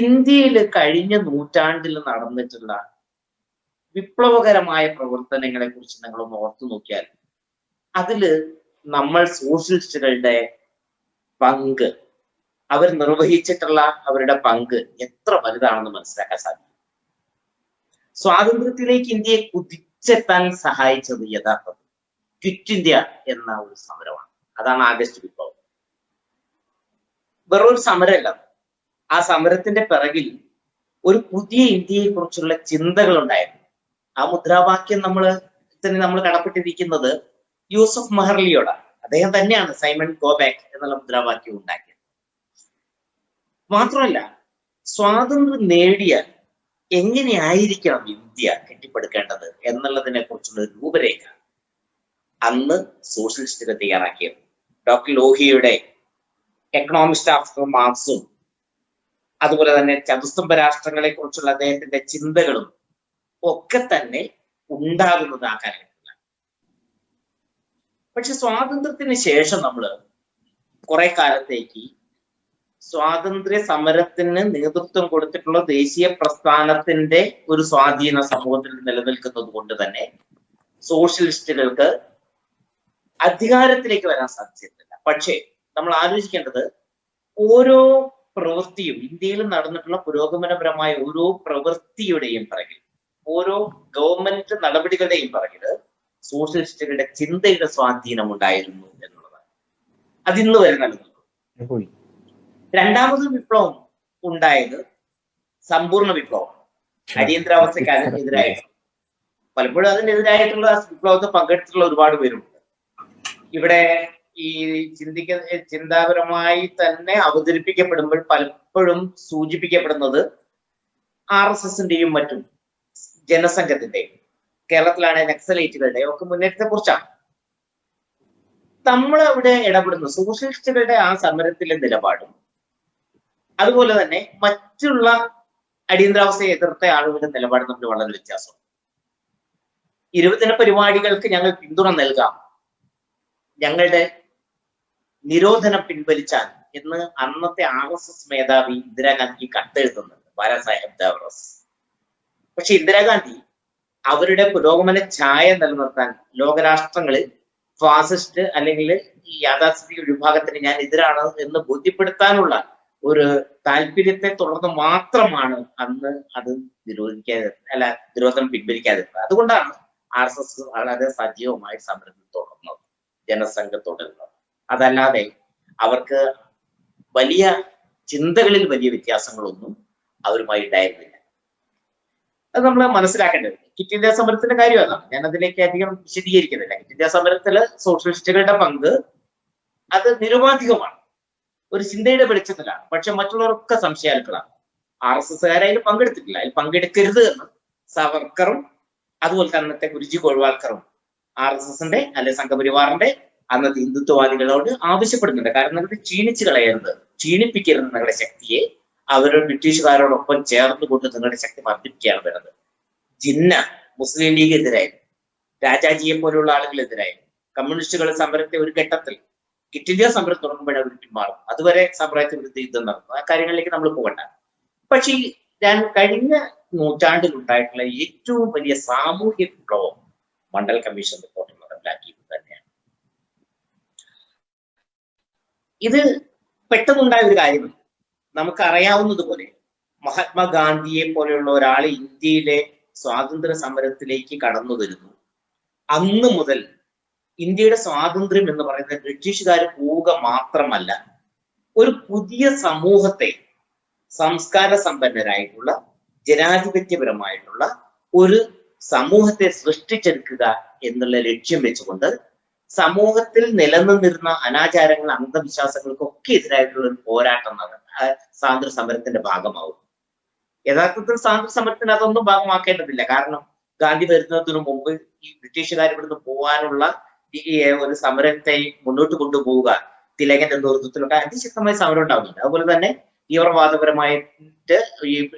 ഇന്ത്യയിൽ കഴിഞ്ഞ നൂറ്റാണ്ടിൽ നടന്നിട്ടുള്ള വിപ്ലവകരമായ പ്രവർത്തനങ്ങളെ കുറിച്ച് നിങ്ങളൊന്ന് ഓർത്തു നോക്കിയാൽ അതിൽ നമ്മൾ സോഷ്യലിസ്റ്റുകളുടെ പങ്ക് അവർ നിർവഹിച്ചിട്ടുള്ള അവരുടെ പങ്ക് എത്ര വലുതാണെന്ന് മനസ്സിലാക്കാൻ സാധിക്കും. സ്വാതന്ത്ര്യത്തിലേക്ക് ഇന്ത്യയെ കുതിച്ചെത്താൻ സഹായിച്ചത് യഥാർത്ഥത്തിൽ ക്വിറ്റ് ഇന്ത്യ എന്ന ഒരു സമരമാണ്. അതാണ് ആഗസ്റ്റ് വിപ്ലവം. വെറൊരു സമരമല്ല. ആ സമരത്തിന്റെ പിറകിൽ ഒരു പുതിയ ഇന്ത്യയെ കുറിച്ചുള്ള ചിന്തകൾ ഉണ്ടായിരുന്നു. ആ മുദ്രാവാക്യം നമ്മൾ തന്നെ നമ്മൾ കടപ്പെട്ടിരിക്കുന്നത് യൂസഫ് മെഹർലിയോടാണ്. അദ്ദേഹം തന്നെയാണ് സൈമൺ ഗോബാക്ക് എന്നുള്ള മുദ്രാവാക്യം ഉണ്ടാക്കിയത്. മാത്രമല്ല സ്വാതന്ത്ര്യം നേടിയാൽ എങ്ങനെയായിരിക്കണം ഇന്ത്യ കെട്ടിപ്പടുക്കേണ്ടത് എന്നുള്ളതിനെ കുറിച്ചുള്ള രൂപരേഖ അന്ന് സോഷ്യലിസ്റ്റുകൾ തയ്യാറാക്കിയത്. ഡോക്ടർ ലോഹിയുടെ എക്കണോമിസ്റ്റ് ആഫ്റ്റർ മാർക്സും അതുപോലെ തന്നെ ചതുസ്തംഭ രാഷ്ട്രങ്ങളെ കുറിച്ചുള്ള അദ്ദേഹത്തിന്റെ ചിന്തകളും ഒക്കെ തന്നെ ഉണ്ടാകുന്നത് ആ കാലഘട്ടത്തിലാണ്. പക്ഷെ സ്വാതന്ത്ര്യത്തിന് ശേഷം നമ്മൾ കുറെ കാലത്തേക്ക് സ്വാതന്ത്ര്യ സമരത്തിന് നേതൃത്വം കൊടുത്തിട്ടുള്ള ദേശീയ പ്രസ്ഥാനത്തിന്റെ ഒരു സ്വാധീന സമൂഹത്തിൽ നിലനിൽക്കുന്നത് കൊണ്ട് തന്നെ സോഷ്യലിസ്റ്റുകൾക്ക് അധികാരത്തിലേക്ക് വരാൻ സാധിച്ചിട്ടില്ല പക്ഷേ നമ്മൾ ആലോചിക്കേണ്ടത് ഓരോ പ്രവൃത്തിയും ഇന്ത്യയിൽ നടന്നിട്ടുള്ള പുരോഗമനപരമായ ഓരോ പ്രവൃത്തിയുടെയും പിറകിൽ ഓരോ ഗവൺമെന്റ് നടപടികളുടെയും പിറകിൽ സോഷ്യലിസ്റ്റുകളുടെ ചിന്തയുടെ സ്വാധീനം ഉണ്ടായിരുന്നു എന്നുള്ളതാണ്. അതിന്ന് വരെ നിലനിൽക്കും രണ്ടാമത് വിപ്ലവം ഉണ്ടായത് സമ്പൂർണ വിപ്ലവം അടിയന്തരാവസ്ഥക്കാരൻ എതിരായിട്ട് പലപ്പോഴും അതിനെതിരായിട്ടുള്ള വിപ്ലവത്തെ പങ്കെടുത്തിട്ടുള്ള ഒരുപാട് പേരുണ്ട്. ഇവിടെ ഈ ചിന്തിക്ക ചിന്താപരമായി തന്നെ അവതരിപ്പിക്കപ്പെടുമ്പോൾ പലപ്പോഴും സൂചിപ്പിക്കപ്പെടുന്നത് ആർ എസ് എസിന്റെയും മറ്റും ജനസംഘത്തിന്റെയും കേരളത്തിലാണ് നക്സലൈറ്റുകളുടെ ഒക്കെ മുന്നേറ്റത്തെ കുറിച്ചാണ് നമ്മൾ അവിടെ ഇടപെടുന്ന. സോഷ്യലിസ്റ്റുകളുടെ ആ സമരത്തിലെ നിലപാടും അതുപോലെ തന്നെ മറ്റുള്ള അടിയന്തരാവസ്ഥയെ എതിർത്ത ആളുകളുടെ നിലപാട് തമ്മിൽ വളരെ വ്യത്യാസം ഇരുപതിന പരിപാടികൾക്ക് ഞങ്ങൾ പിന്തുണ നൽകാം. ഞങ്ങളുടെ നിരോധനം പിൻവലിച്ചാൽ എന്ന് അന്നത്തെ ആർ എസ് എസ് മേധാവി ഇന്ദിരാഗാന്ധി കത്തെഴുതുന്നുണ്ട്. ബാലാസാഹേബ് ദാവറസ് പക്ഷെ ഇന്ദിരാഗാന്ധി അവരുടെ പുരോഗമന ഛായ നിലനിർത്താൻ ലോകരാഷ്ട്രങ്ങളിൽ ഫാസിസ്റ്റ് അല്ലെങ്കിൽ ഈ യാഥാസ്ഥിതിക വിഭാഗത്തിന് ഞാൻ എതിരാണ് എന്ന് ബോധ്യപ്പെടുത്താനുള്ള ഒരു താല്പര്യത്തെ തുടർന്ന് മാത്രമാണ് അന്ന് അത് നിരോധിക്കാതെ അല്ല നിരോധനം പിൻവലിക്കാതിരുന്നത്. അതുകൊണ്ടാണ് ആർ എസ് എസ് വളരെ സജീവമായി സമരം തുടർന്നത് ജനസംഘം തുടരുന്നത്. അതല്ലാതെ അവർക്ക് വലിയ ചിന്തകളിൽ വലിയ വ്യത്യാസങ്ങളൊന്നും അവരുമായി ഉണ്ടായിരുന്നില്ല. അത് നമ്മൾ മനസ്സിലാക്കേണ്ടത് കിറ്റ് ഇന്ത്യ സമരത്തിന്റെ കാര്യം അതാണ് ഞാൻ അതിലേക്ക് അധികം വിശദീകരിക്കുന്നില്ല. കിറ്റ് ഇന്ത്യ സമരത്തിൽ സോഷ്യലിസ്റ്റുകളുടെ പങ്ക് അത് നിരുപാധികമാണ്. ഒരു ചിന്തയുടെ വെളിച്ചത്തിലാണ്. പക്ഷെ മറ്റുള്ളവരൊക്കെ സംശയാലുക്കളാണ്. ആർ എസ് എസ്സുകാർ അതിൽ പങ്കെടുത്തിട്ടില്ല. അതിൽ പങ്കെടുക്കരുത് എന്ന് സവർക്കറും അതുപോലെ തന്നെ ഗുരുജി ഗോൾവാൾക്കറും ആർ എസ് എസിന്റെ അല്ലെ സംഘപരിവാറിന്റെ അന്നത്തെ ഹിന്ദുത്വവാദികളോട് ആവശ്യപ്പെടുന്നുണ്ട്. കാരണം അവരെ ക്ഷീണിച്ചു കളയരുത്. ക്ഷീണിപ്പിക്കരുത് നിങ്ങളുടെ ശക്തിയെ. അവർ ബ്രിട്ടീഷുകാരോടൊപ്പം ചേർന്ന് കൊണ്ട് നിങ്ങളുടെ ശക്തി വർദ്ധിപ്പിക്കുകയാണ് വരുന്നത് ജിന്ന മുസ്ലിം ലീഗ് എതിരായിരുന്നു രാജാജിയെ പോലുള്ള ആളുകളെതിരായിരുന്നു. കമ്മ്യൂണിസ്റ്റുകൾ സമരത്തെ ഒരു ഘട്ടത്തിൽ കിറ്റ് ഇന്ത്യ സമരം തുടങ്ങുമ്പോഴേ അവർ പിന്മാറും അതുവരെ സമരത്തെ വിരുദ്ധ യുദ്ധം നടന്നു. ആ കാര്യങ്ങളിലേക്ക് നമ്മൾ പോകണ്ട. പക്ഷേ ഈ ഞാൻ കഴിഞ്ഞ നൂറ്റാണ്ടിൽ ഉണ്ടായിട്ടുള്ള ഏറ്റവും വലിയ സാമൂഹ്യ വിപ്ലവം മണ്ഡൽ കമ്മീഷൻ റിപ്പോർട്ടിൽ നടപ്പിലാക്കിയത് തന്നെയാണ് ഇത് പെട്ടെന്നുണ്ടായ ഒരു കാര്യമല്ല നമുക്കറിയാവുന്നതുപോലെ മഹാത്മാഗാന്ധിയെ പോലെയുള്ള ഒരാൾ ഇന്ത്യയിലെ സ്വാതന്ത്ര്യ സമരത്തിലേക്ക് കടന്നു വരുന്നു. അന്ന് മുതൽ ഇന്ത്യയുടെ സ്വാതന്ത്ര്യം എന്ന് പറയുന്നത് ബ്രിട്ടീഷുകാർ പോവുക മാത്രമല്ല ഒരു പുതിയ സമൂഹത്തെ സംസ്കാര സമ്പന്നരായിട്ടുള്ള ജനാധിപത്യപരമായിട്ടുള്ള ഒരു സമൂഹത്തെ സൃഷ്ടിച്ചെടുക്കുക എന്നുള്ള ലക്ഷ്യം വെച്ചുകൊണ്ട് സമൂഹത്തിൽ നിലനിന്നിരുന്ന അനാചാരങ്ങൾ അന്ധവിശ്വാസങ്ങൾക്കൊക്കെ എതിരായിട്ടുള്ള ഒരു പോരാട്ടം സ്വാതന്ത്ര്യ സമരത്തിന്റെ ഭാഗമാവും. യഥാർത്ഥത്തിൽ സ്വാതന്ത്ര്യ സമരത്തിന് അതൊന്നും ഭാഗമാക്കേണ്ടതില്ല. കാരണം ഗാന്ധി വരുന്നതിന് മുമ്പ് ഈ ബ്രിട്ടീഷുകാർ ഇവിടുന്ന് പോകാനുള്ള ഈ ഒരു സമരത്തെ മുന്നോട്ട് കൊണ്ടുപോവുക തിലകന്റെ നേതൃത്വത്തിലൊക്കെ അതിശക്തമായ സമരം ഉണ്ടാവുന്നുണ്ട്. അതുപോലെ തന്നെ തീവ്രവാദപരമായിട്ട്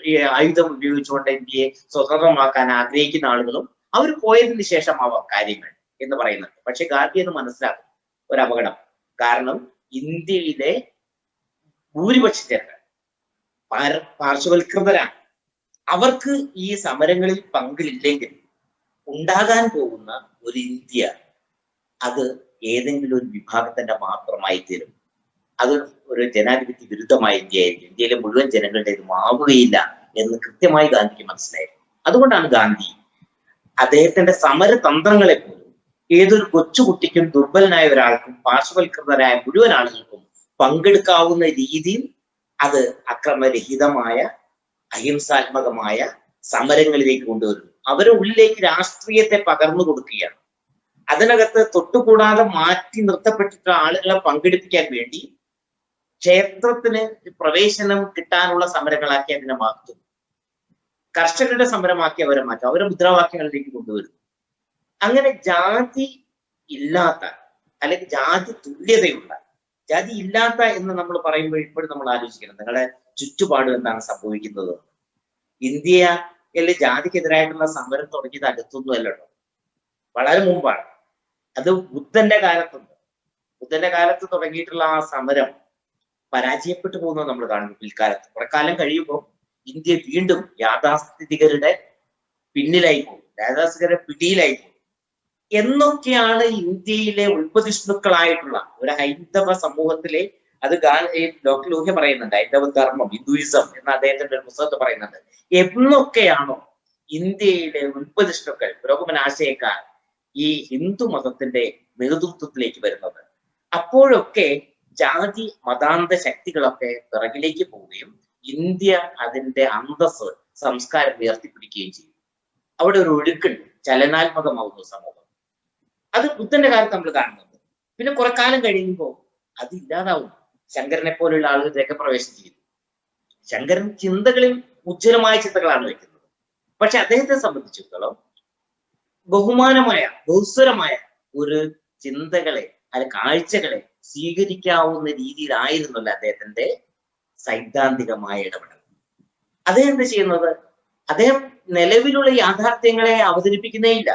ഈ ആയുധം ഉപയോഗിച്ചുകൊണ്ട് ഇന്ത്യയെ സ്വതന്ത്രമാക്കാൻ ആഗ്രഹിക്കുന്ന ആളുകളും അവർ പോയതിന് ശേഷമാവാം കാര്യങ്ങൾ. എന്ന് പറയുന്നുണ്ട്. പക്ഷെ ഗാന്ധി എന്ന് മനസ്സിലാക്കും ഒരു അപകടം കാരണം ഇന്ത്യയിലെ ഭൂരിപക്ഷ ജനങ്ങൾ പാർശ്വവൽകൃതരാണ്. അവർക്ക് ഈ സമരങ്ങളിൽ പങ്കിലില്ലെങ്കിൽ ഉണ്ടാകാൻ പോകുന്ന ഒരു ഇന്ത്യ അത് ഏതെങ്കിലും ഒരു വിഭാഗത്തിന്റെ മാത്രമായി തീരും അത് ഒരു ജനാധിപത്യ വിരുദ്ധമായ ഇന്ത്യയായിരിക്കും. ഇന്ത്യയിലെ മുഴുവൻ ജനങ്ങളുടെ ഇത് മാവുകയില്ല എന്ന് കൃത്യമായി ഗാന്ധിക്ക് മനസ്സിലായിരുന്നു. അതുകൊണ്ടാണ് ഗാന്ധി അദ്ദേഹത്തിന്റെ സമരതന്ത്രങ്ങളെ പോലും ഏതൊരു കൊച്ചുകുട്ടിക്കും ദുർബലനായ ഒരാൾക്കും പാർശ്വവൽകൃതരായ മുഴുവൻ ആളുകൾക്കും പങ്കെടുക്കാവുന്ന രീതിയിൽ അത് അക്രമരഹിതമായ അഹിംസാത്മകമായ സമരങ്ങളിലേക്ക് കൊണ്ടുവരുന്നു. അവരുടെ ഉള്ളിലേക്ക് രാഷ്ട്രീയത്തെ പകർന്നു കൊടുക്കുകയാണ്. അതിനകത്ത് തൊട്ടുകൂടാതെ മാറ്റി നിർത്തപ്പെട്ടിട്ടുള്ള ആളുകളെ പങ്കെടുപ്പിക്കാൻ വേണ്ടി ക്ഷേത്രത്തിന് പ്രവേശനം കിട്ടാനുള്ള സമരങ്ങളാക്കി അതിനെ മാറ്റുന്നു. കർഷകരുടെ സമരമാക്കി അവരെ മാറ്റും അവരെ മുദ്രാവാക്യങ്ങളിലേക്ക് കൊണ്ടുവരുന്നു. അങ്ങനെ ജാതി ഇല്ലാത്ത അല്ലെങ്കിൽ ജാതി തുല്യതയുള്ള ജാതി ഇല്ലാത്ത എന്ന് നമ്മൾ പറയുമ്പോൾ ഇപ്പോഴും നമ്മൾ ആലോചിക്കണം. നിങ്ങളുടെ ചുറ്റുപാട് എന്താണ് സംഭവിക്കുന്നത്? ഇന്ത്യയിലെ ജാതിക്കെതിരായിട്ടുള്ള സമരം തുടങ്ങിയത് അടുത്തൊന്നും അല്ലല്ലോ വളരെ മുമ്പാണ്. അത് ബുദ്ധന്റെ കാലത്തുണ്ട് ബുദ്ധന്റെ കാലത്ത് തുടങ്ങിയിട്ടുള്ള ആ സമരം പരാജയപ്പെട്ടു പോകുന്നത് നമ്മൾ കാണുന്നു പിൽക്കാലത്ത്. കുറെ കാലം കഴിയുമ്പോൾ ഇന്ത്യ വീണ്ടും യാഥാസ്ഥിതികരുടെ പിന്നിലായി പോകും. യാഥാസ്ഥിതികരുടെ പിടിയിലായി പോകും. എന്നൊക്കെയാണ് ഇന്ത്യയിലെ ഉൽപ്പതിഷ്ണുക്കളായിട്ടുള്ള ഒരു ഹൈന്ദവ സമൂഹത്തിലെ അത് ഡോക്ടർ ലോഹ്യ പറയുന്നുണ്ട് ഹൈന്ദവ ധർമ്മം ഹിന്ദുയിസം എന്ന അദ്ദേഹത്തിന്റെ ഒരു പുസ്തകത്തിൽ പറയുന്നുണ്ട്. എന്നൊക്കെയാണോ ഇന്ത്യയിലെ ഉൽപ്പതിഷ്ണുക്കൾ പുരോഗമന ആശയക്കാർ ഈ ഹിന്ദു മതത്തിന്റെ നേതൃത്വത്തിലേക്ക് വരുന്നത്? അപ്പോഴൊക്കെ ജാതി മതാന്ത ശക്തികളൊക്കെ പിറകിലേക്ക് പോവുകയും ഇന്ത്യ അതിന്റെ അന്തസ് സംസ്കാരം ഉയർത്തിപ്പിടിക്കുകയും ചെയ്യും. അവിടെ ഒരു ഒഴുക്കുണ്ട് ചലനാത്മകമാവുന്നു സമൂഹം. അത് ബുദ്ധന്റെ കാലത്ത് നമ്മൾ കാണുന്നുണ്ട് പിന്നെ കുറെ കാലം കഴിയുമ്പോൾ അത് ഇല്ലാതാവും. ശങ്കരനെ പോലെയുള്ള ആളുകൾ രംഗപ്രവേശം ചെയ്തു ശങ്കരൻ ചിന്തകളിൽ ഉജ്ജ്വലമായ ചിന്തകളാണ് വെക്കുന്നത് പക്ഷെ അദ്ദേഹത്തെ സംബന്ധിച്ചിടത്തോളം ബഹുമാനമായ ബഹുസ്വരമായ ഒരു ചിന്തകളെ അല്ല കാഴ്ചകളെ സ്വീകരിക്കാവുന്ന രീതിയിലായിരുന്നല്ല അദ്ദേഹത്തിന്റെ സൈദ്ധാന്തികമായ ഇടപെടൽ. അദ്ദേഹം എന്താ ചെയ്യുന്നത്? അദ്ദേഹം നിലവിലുള്ള യാഥാർത്ഥ്യങ്ങളെ അവതരിപ്പിക്കുന്നേയില്ല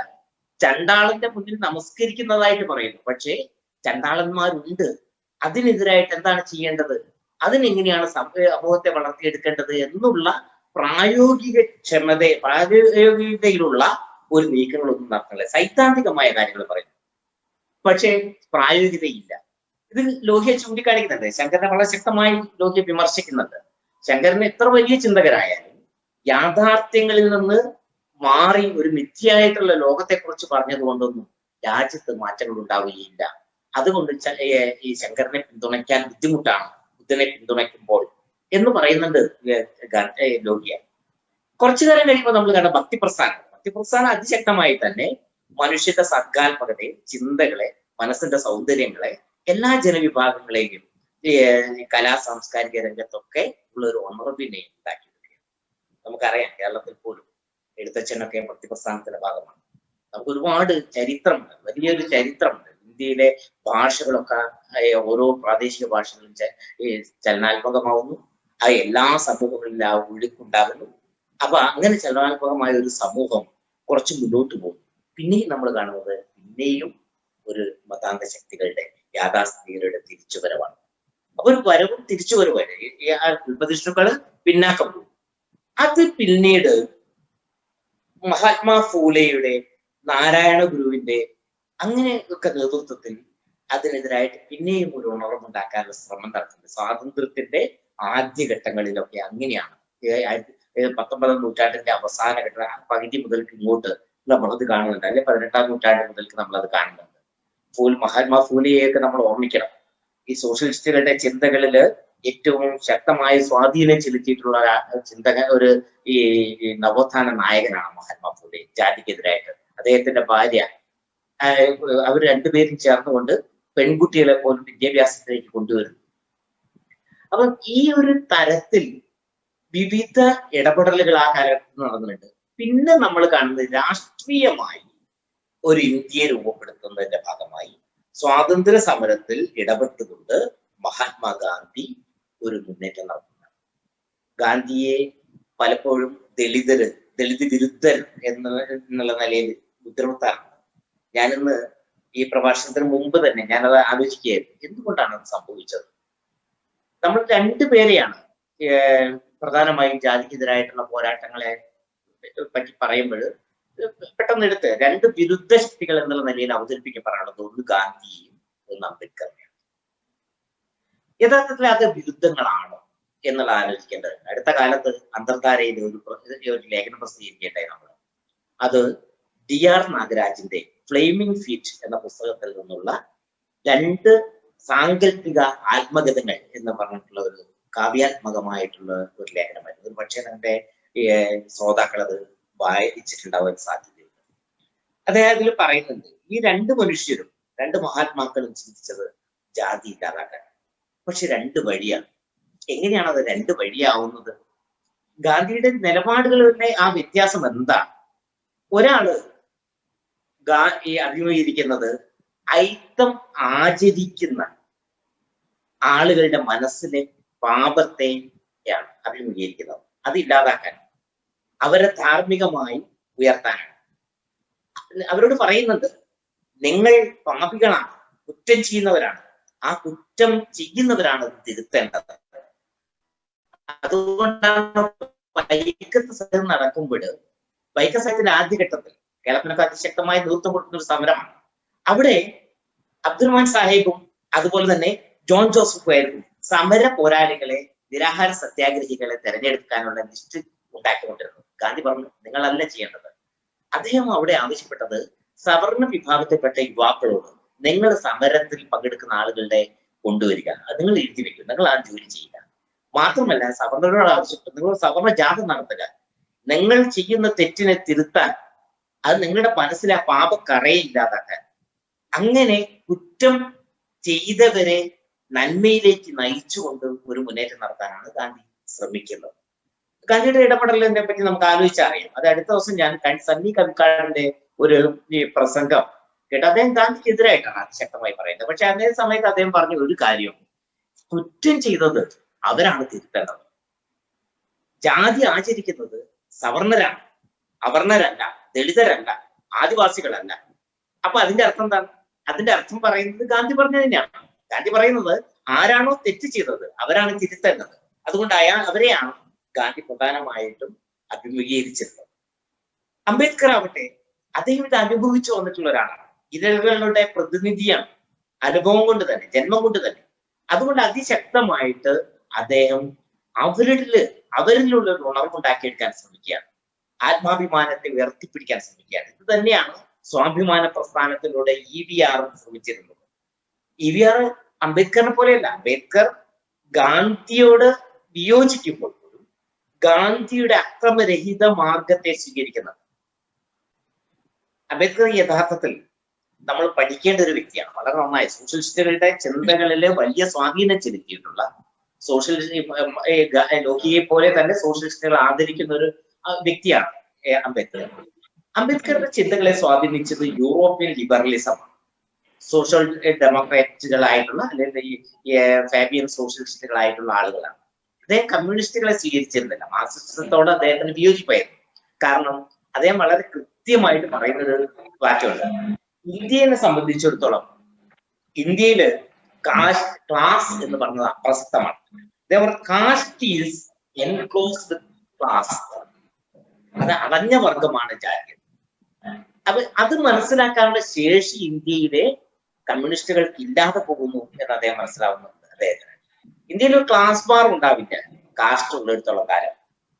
ചണ്ടാളന്റെ മുന്നിൽ നമസ്കരിക്കുന്നതായിട്ട് പറയുന്നു. പക്ഷേ ചണ്ടാളന്മാരുണ്ട്. അതിനെതിരായിട്ട് എന്താണ് ചെയ്യേണ്ടത്? അതിനെങ്ങനെയാണ് സമൂഹത്തെ വളർത്തിയെടുക്കേണ്ടത് എന്നുള്ള പ്രായോഗിക ക്ഷമത പ്രായോഗികതയിലുള്ള ഒരു നീക്കങ്ങളൊന്നും നടത്തുന്നില്ല സൈദ്ധാന്തികമായ കാര്യങ്ങൾ പറയുന്നു. പക്ഷേ പ്രായോഗികതയില്ല. ഇത് ലോഹ്യ ചൂണ്ടിക്കാണിക്കുന്നുണ്ട്. ശങ്കരനെ വളരെ ശക്തമായി ലോഹ്യ വിമർശിക്കുന്നുണ്ട്. ശങ്കരന് എത്ര വലിയ ചിന്തകരായാലും യാഥാർത്ഥ്യങ്ങളിൽ നിന്ന് മാറി ഒരു മിഥ്യയായിട്ടുള്ള ലോകത്തെക്കുറിച്ച് പറഞ്ഞതുകൊണ്ടൊന്നും രാജ്യത്ത് മാറ്റങ്ങൾ ഉണ്ടാവുകയില്ല. അതുകൊണ്ട് ഈ ശങ്കരനെ പിന്തുണയ്ക്കാൻ ബുദ്ധിമുട്ടാണ്. ബുദ്ധനെ പിന്തുണയ്ക്കുമ്പോൾ എന്ന് പറയുന്നുണ്ട് ലോകിയ കുറച്ചു നേരം കഴിയുമ്പോൾ നമ്മൾ കണ്ട ഭക്തിപ്രസ്ഥാനം. ഭക്തിപ്രസ്ഥാനം അതിശക്തമായി തന്നെ മനുഷ്യന്റെ സർഗാത്മകതയെ ചിന്തകളെ മനസ്സിന്റെ സൗന്ദര്യങ്ങളെ എല്ലാ ജനവിഭാഗങ്ങളെയും കലാ സാംസ്കാരിക രംഗത്തൊക്കെ ഉള്ള ഒരു ഉണർവിനെ ഉണ്ടാക്കി നമുക്കറിയാം കേരളത്തിൽ പോലും എഴുത്തച്ഛനൊക്കെ ഭക്തിപ്രസ്ഥാനത്തിന്റെ ഭാഗമാണ്. നമുക്ക് ഒരുപാട് ചരിത്രമുണ്ട് വലിയൊരു ചരിത്രമുണ്ട്. ഇന്ത്യയിലെ ഭാഷകളൊക്കെ ഓരോ പ്രാദേശിക ഭാഷകളും ചലനാത്മകമാവുന്നു. ആ എല്ലാ സമൂഹങ്ങളിലും ആ ഒഴുക്കുണ്ടാകുന്നു. അപ്പൊ അങ്ങനെ ചലനാത്മകമായ ഒരു സമൂഹം കുറച്ച് മുന്നോട്ട് പോകും പിന്നെയും നമ്മൾ കാണുന്നത് പിന്നെയും ഒരു മതാന്ത ശക്തികളുടെ യാഥാസ്ഥിതികളുടെ തിരിച്ചുവരവാണ്. അപ്പൊ ഒരു വരവും തിരിച്ചുവരവ് ഉൽപ്പതിഷ്ണുക്കൾ പിന്നാക്കം പോകും അത് പിന്നീട് മഹാത്മാ ഫൂലെയുടെ നാരായണ ഗുരുവിന്റെ അങ്ങനെയൊക്കെ നേതൃത്വത്തിൽ അതിനെതിരായിട്ട് പിന്നെയും ഒരു ഉണർവുണ്ടാക്കാനുള്ള ശ്രമം നടത്തുന്നത് സ്വാതന്ത്ര്യത്തിന്റെ ആദ്യഘട്ടങ്ങളിലൊക്കെ അങ്ങനെയാണ്. പത്തൊമ്പതാം നൂറ്റാണ്ടിന്റെ അവസാന ഘട്ട പകുതി മുതൽക്ക് ഇങ്ങോട്ട് നമ്മളത് കാണുന്നുണ്ട്. അല്ലെ പതിനെട്ടാം നൂറ്റാണ്ട് മുതൽക്ക് അത് കാണുന്നുണ്ട്. ഫൂൽ മഹാത്മാ ഫൂലെയൊക്കെ നമ്മൾ ഓർമ്മിക്കണം. ഈ സോഷ്യലിസ്റ്റുകളുടെ ചിന്തകളിൽ ഏറ്റവും ശക്തമായ സ്വാധീനം ചെലുത്തിയിട്ടുള്ള ചിന്തക ഒരു ഈ നവോത്ഥാന നായകനാണ് മഹാത്മാ ഫുലെ ജാതിക്കെതിരായിട്ട്. അദ്ദേഹത്തിന്റെ ഭാര്യ അവർ രണ്ടുപേരും ചേർന്നുകൊണ്ട് പെൺകുട്ടികളെ പോലും വിദ്യാഭ്യാസത്തിലേക്ക് കൊണ്ടുവരുന്നു. അപ്പം ഈ ഒരു തരത്തിൽ വിവിധ ഇടപെടലുകൾ ആ കാലഘട്ടത്തിൽ നടന്നിട്ടുണ്ട്. പിന്നെ നമ്മൾ കാണുന്നത് രാഷ്ട്രീയമായി ഒരു ഇന്ത്യയെ രൂപപ്പെടുത്തുന്നതിന്റെ ഭാഗമായി സ്വാതന്ത്ര്യ സമരത്തിൽ ഇടപെട്ടുകൊണ്ട് മഹാത്മാഗാന്ധി ഒരു മുന്നേറ്റം നടത്തുന്നത്. ഗാന്ധിയെ പലപ്പോഴും ദളിതര് ദളിത് വിരുദ്ധർ എന്ന എന്നുള്ള നിലയിൽ ബുദ്ധിമുട്ടാണ് ഞാനിന്ന് ഈ പ്രഭാഷണത്തിന് മുമ്പ് തന്നെ ഞാനത് ആലോചിക്കുകയായിരുന്നു. എന്തുകൊണ്ടാണ് അത് സംഭവിച്ചത്? നമ്മൾ രണ്ടുപേരെയാണ് പ്രധാനമായും ജാതിക്കെതിരായിട്ടുള്ള പോരാട്ടങ്ങളെ പറ്റി പറയുമ്പോൾ പെട്ടെന്ന് എടുത്ത് രണ്ട് വിരുദ്ധ ശക്തികൾ എന്നുള്ള നിലയിൽ അവതരിപ്പിക്കപ്പെടാനുള്ളത് ഒന്ന് ഗാന്ധിയും ഒന്ന് അംബേദ്കറിനെയാണ് യഥാർത്ഥത്തിൽ അത് വിരുദ്ധങ്ങളാണ് എന്നുള്ള ആലോചിക്കേണ്ടതുണ്ട് അടുത്ത കാലത്ത് അന്തർധാരയിൽ ഒരു ഒരു ലേഖനം പ്രസിദ്ധീകരിക്കേണ്ടായി നമ്മൾ അത് ഡി ആർ നാഗരാജിന്റെ ഫ്ലെയിമിംഗ് ഫീറ്റ് എന്ന പുസ്തകത്തിൽ നിന്നുള്ള രണ്ട് സാങ്കല്പിക ആത്മഗതങ്ങൾ എന്ന് പറഞ്ഞിട്ടുള്ള ഒരു കാവ്യാത്മകമായിട്ടുള്ള ഒരു ലേഖനമായിരുന്നു. ഒരു പക്ഷേ നമ്മുടെ ശ്രോതാക്കൾ അത് വായിച്ചിട്ടുണ്ടാവാൻ സാധ്യതയുണ്ട്. അദ്ദേഹം പറയുന്നുണ്ട് ഈ രണ്ട് മനുഷ്യരും രണ്ട് മഹാത്മാക്കളും ചിന്തിച്ചത് ജാതി ഇല്ലാതാക്കാൻ പക്ഷെ രണ്ട് വഴിയാണ് എങ്ങനെയാണ് അത് രണ്ട് വഴിയാവുന്നത്? ഗാന്ധിയുടെ നിലപാടുകളിലെ ആ വ്യത്യാസം എന്താണ്? ഒരാൾ ഈ അഭിമുഖീകരിക്കുന്നത് ഐത്തം ആചരിക്കുന്ന ആളുകളുടെ മനസ്സിലെ പാപത്തെയാണ് അഭിമുഖീകരിക്കുന്നത്. അത് ഇല്ലാതാക്കാൻ അവരെ ധാർമ്മികമായി ഉയർത്താനാണ്. അവരോട് പറയുന്നുണ്ട് നിങ്ങൾ പാപികളാണ് കുറ്റം ചെയ്യുന്നവരാണ്. ആ കുറ്റം ചെയ്യുന്നവരാണ് അത് തിരുത്തേണ്ടത്. അതുകൊണ്ടാണ് വൈക്കത്ത് സഹിതം നടക്കുമ്പോൾ വൈക്കം സഹിതത്തിന്റെ ആദ്യഘട്ടത്തിൽ കേരളത്തിനൊക്കെ അതിശക്തമായി നേതൃത്വം കൊടുക്കുന്ന ഒരു സമരമാണ്. അവിടെ അബ്ദുറഹ്മാൻ സാഹിബും അതുപോലെ തന്നെ ജോൺ ജോസഫ് സമര പോരാളികളെ നിരാഹാര സത്യാഗ്രഹികളെ തെരഞ്ഞെടുക്കാനുള്ള ലിസ്റ്റ് ഉണ്ടാക്കിക്കൊണ്ടിരുന്നു ഗാന്ധി പറഞ്ഞു നിങ്ങളല്ല ചെയ്യേണ്ടത്. അദ്ദേഹം അവിടെ ആവശ്യപ്പെട്ടത് സവർണ വിഭാഗത്തിൽപ്പെട്ട യുവാക്കളോട് നിങ്ങൾ സമരത്തിൽ പങ്കെടുക്കുന്ന ആളുകളുടെ കൊണ്ടുവരിക. അത് നിങ്ങൾ എഴുതി വെക്കും നിങ്ങൾ ആ ജോലി ചെയ്യുക. മാത്രമല്ല സവർണരോട് ആവശ്യപ്പെട്ടു നിങ്ങൾ സവർണ ജാഥ നടത്തുക. നിങ്ങൾ ചെയ്യുന്ന തെറ്റിനെ തിരുത്താൻ അത് നിങ്ങളുടെ മനസ്സിൽ ആ പാപക്കറയെ ഇല്ലാതാക്കാൻ. അങ്ങനെ കുറ്റം ചെയ്തവരെ നന്മയിലേക്ക് നയിച്ചുകൊണ്ട് ഒരു മുന്നേറ്റം നടത്താനാണ് ഗാന്ധി ശ്രമിക്കുന്നത്. ഗാന്ധിയുടെ ഇടപെടലിനെ പറ്റി നമുക്ക് ആലോചിച്ചറിയാം. അത് അടുത്ത ദിവസം ഞാൻ സണ്ണി കവിക്കാടിന്റെ ഒരു പ്രസംഗം കേട്ടോ? അദ്ദേഹം ഗാന്ധിക്കെതിരായിട്ടാണ് അതിശക്തമായി പറയുന്നത്. പക്ഷെ അതേ സമയത്ത് അദ്ദേഹം പറഞ്ഞ ഒരു കാര്യം കുറ്റം ചെയ്തത് അവരാണ് തിരുത്തേണ്ടത്. ജാതി ആചരിക്കുന്നത് സവർണരാണ് അവർണരല്ല ദളിതരല്ല ആദിവാസികളല്ല. അപ്പൊ അതിന്റെ അർത്ഥം എന്താണ്? അതിന്റെ അർത്ഥം പറയുന്നത് ഗാന്ധി പറഞ്ഞത് തന്നെയാണ്. ഗാന്ധി പറയുന്നത് ആരാണോ തെറ്റ് ചെയ്തത് അവരാണ് തിരുത്തേണ്ടത്. അതുകൊണ്ട് അയാൾ അവരെയാണ് ഗാന്ധി പ്രധാനമായിട്ടും അഭിമുഖീകരിച്ചിരുന്നത്. അംബേദ്കർ ആവട്ടെ അദ്ദേഹം ഇത് അനുഭവിച്ചു വന്നിട്ടുള്ള ഒരാളാണ്. ഇരകളുടെ പ്രതിനിധിയാണ്. അനുഭവം കൊണ്ട് തന്നെ ജന്മം കൊണ്ട് തന്നെ. അതുകൊണ്ട് അതിശക്തമായിട്ട് അദ്ദേഹം അവരിൽ അവരിലുള്ള ഒരു ഉണർവുണ്ടാക്കിയെടുക്കാൻ ശ്രമിക്കുകയാണ്. ആത്മാഭിമാനത്തെ ഉയർത്തിപ്പിടിക്കാൻ ശ്രമിക്കുകയാണ്. ഇത് തന്നെയാണ് സ്വാഭിമാന പ്രസ്ഥാനത്തിലൂടെ ഇ വി ആർ ശ്രമിച്ചിരുന്നത്. ഇ വി ആർ അംബേദ്കറിനെ പോലെയല്ല അംബേദ്കർ ഗാന്ധിയോട് വിയോജിക്കുമ്പോൾ പോലും ഗാന്ധിയുടെ അക്രമരഹിത മാർഗത്തെ സ്വീകരിക്കുന്നത്. അംബേദ്കർ യഥാർത്ഥത്തിൽ നമ്മൾ പഠിക്കേണ്ട ഒരു വ്യക്തിയാണ്. വളരെ നന്നായി. സോഷ്യലിസ്റ്റുകളുടെ ചിന്തകളിൽ വലിയ സ്വാധീനം ചെലുത്തിയിട്ടുള്ള സോഷ്യലിസ്റ്റ് ലോഹിയെ പോലെ തന്നെ സോഷ്യലിസ്റ്റുകൾ ആദരിക്കുന്ന ഒരു വ്യക്തിയാണ് അംബേദ്കർ. അംബേദ്കറുടെ ചിന്തകളെ സ്വാധീനിച്ചത് യൂറോപ്യൻ ലിബറലിസമാണ് സോഷ്യൽ ഡെമോക്രാറ്റുകളായിട്ടുള്ള അല്ലെങ്കിൽ ഫാബിയൻ സോഷ്യലിസ്റ്റുകളായിട്ടുള്ള ആളുകളാണ്. അദ്ദേഹം കമ്മ്യൂണിസ്റ്റുകളെ സ്വീകരിച്ചിരുന്നില്ല. മാർക്സിസത്തോട് അദ്ദേഹത്തിന് വിയോജിപ്പായിരുന്നു. കാരണം അദ്ദേഹം വളരെ കൃത്യമായിട്ട് പറയുന്നത് ഒരു ഇന്ത്യയെ സംബന്ധിച്ചിടത്തോളം ഇന്ത്യയിൽ കാസ്റ്റ് ക്ലാസ് എന്ന് പറഞ്ഞത് അപ്രസക്തമാണ്. കാസ്റ്റ് ഈസ് എൻക്ലോസ്ഡ് ക്ലാസ് അത് അടഞ്ഞ വർഗമാണ് ജാതി. അപ്പൊ അത് മനസ്സിലാക്കാനുള്ള ശേഷി ഇന്ത്യയിലെ കമ്മ്യൂണിസ്റ്റുകൾക്ക് ഇല്ലാതെ പോകുന്നു എന്ന് അദ്ദേഹം മനസ്സിലാവുന്നുണ്ട് അദ്ദേഹത്തിന് ഇന്ത്യയിൽ ഒരു ക്ലാസ് ബാർ ഉണ്ടാവില്ല. കാസ്റ്റ് ഉള്ളിടത്തോളം കാലം.